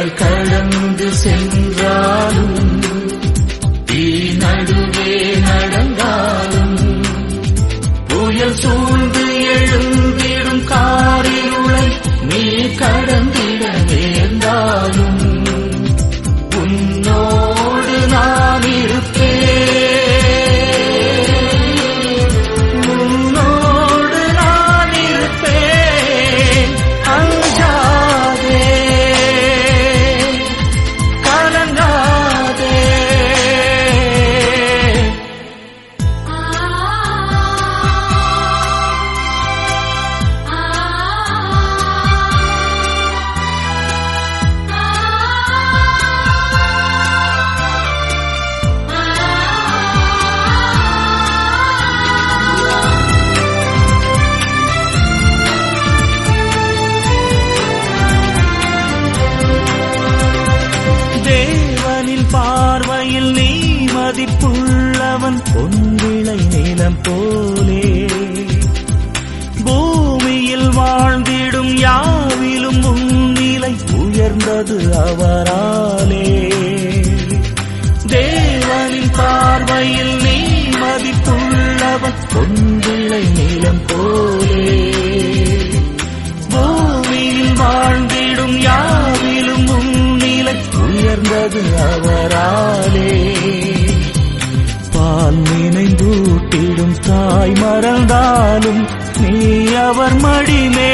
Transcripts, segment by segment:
கடல் கடந்து சென்றாலும் தீ நடுவே நட நிலம் போலே. பூமியில் வாழ்ந்திடும் யாவிலும் உன்னிலை உயர்ந்தது அவராலே. தேவனின் பார்வையில் நீ மதிப்புள்ளவன் பொன்விளை நிலம் போலே. பூமியில் வாழ்ந்திடும் யாவிலும் உன்னிலை உயர்ந்தது அவராலே. மறந்தாலும் நீ அவர் மடிமே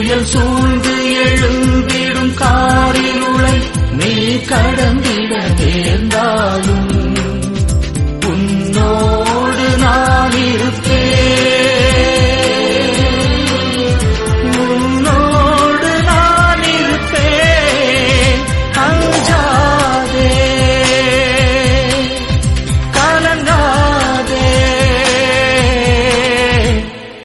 புயல் சூழ்ந்து எழுந்திடும் காரிருளை நீ கடந்திட நேர்ந்தால்